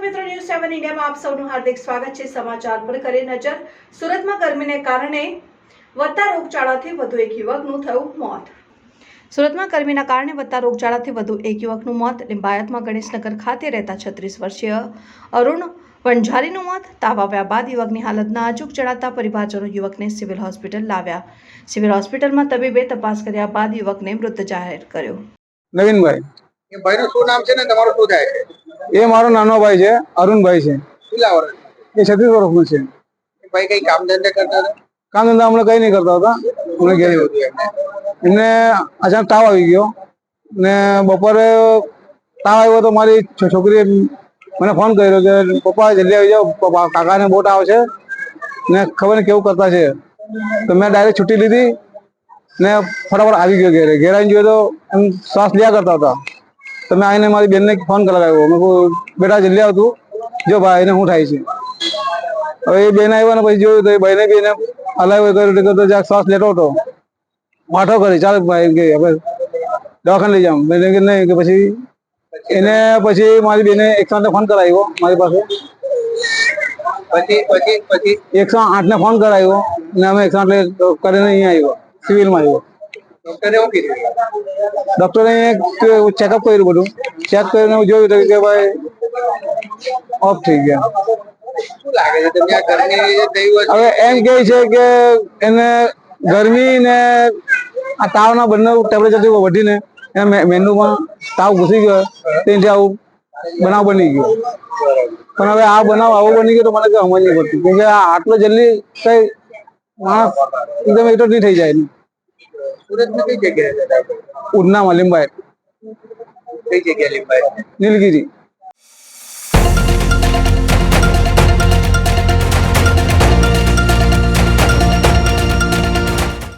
મિત્રો ન્યૂઝ સેવન ઇન્ડિયામાં આપ સૌનું હાર્દિક સ્વાગત છે. સમાચાર પર કરી નજર. સુરતમાં ગરમીને કારણે વધતા રોગચાળાથી વધુ એક યુવકનું થયું મોત. સુરતમાં ગરમીના કારણે વધતા રોગચાળાથી વધુ એક યુવકનું મોત. લિંબાયતમાં ગણેશનગર ખાતે રહેતા છત્રીસ વર્ષીય અરુણ વંજારીનું મોત. તાવ આવ્યા બાદ યુવકની હાલત નાજુક જણાતા પરિવારજનો યુવકને સિવિલ હોસ્પિટલ લાવ્યા. સિવિલ હોસ્પિટલમાં તબીબે તપાસ કર્યા બાદ યુવકને મૃત જાહેર કર્યો. નવીનભાઈ એ ભાઈનું શું નામ છે ને તમારું શું થાય છે? એ મારો નાનો ભાઈ છે અરુણભાઈ છે. કેટલા વર્ષ એ છત્રીસ વર્ષનો છે. ભાઈ કઈ કામ ધંધા કરતા હતા? કામ ધંધા હમણાં કઈ નહીં કરતા હતા. ઘેર એમને? અચાનક તાવ આવી ગયો. ને બપોરે તાવ આવ્યો તો મારી છોકરીએ મને ફોન કર્યો કે પપ્પા જલ્દી આવી જાઓ. પપ્પા કાકાને બોટ આવશે. ને ખબર નહીં કેવું કરતા છે. તો મેં ડાયરેક્ટ છૂટી લીધી. ને ફટાફટ આવી ગયો ઘેરે. ઘેર આવીને જોયો તો એમ શ્વાસ લ્યા કરતા હતા. તો મેં આવીને મારી બેનને ફોન કરાવ્યો. મેં કહું બેટા જલ્દી આવતું જો ભાઈ એને શું થાય છે? હવે એ બેન આવ્યા ને પછી જોયું તો એ ભાઈને બી એને હલાવ્યો કર્યો તો જરાક શ્વાસ લેતો હતો. વાઠો કરી ચાલ ભાઈ કે હવે દવાખાને લઈ જાઉં. મેં કે નહીં. કે પછી એને પછી મારી બેને એકસો આઠને ફોન કરાવ્યો મારી પાસે. પછી પછી પછી? એકસો આઠને ફોન કરાવ્યો ને અમે એકસો આઠ કરીને અહીંયા આવ્યો સિવિલમાં આવ્યો. ડોક્ટરે શું કીધું? ડોક્ટરે ચેકઅપ કર્યું બધું. ચેક કરીને જોયું કે ભાઈ ઓફ થઈ ગયા. હવે એમ કે છે કે એને ગરમી ને આ તાવના બંને ટેમ્પરેચર વધીને એને મે- તાવ ઘૂસી ગયો. તેથી આવું બનાવ બની ગયો. પણ હવે આ બનાવ આવો બની ગયો તો મને કઈ સમજ નહીં પડતી. કેમ કે આ આટલો જલ્દી કઈ માણસ એકદમ એટલો નહીં થઈ જાય સુરતમાં કઈ જગ્યાએ હતા? માં લીંબાયત કઈ જગ્યાએ લીંબાયત નીલગીરી.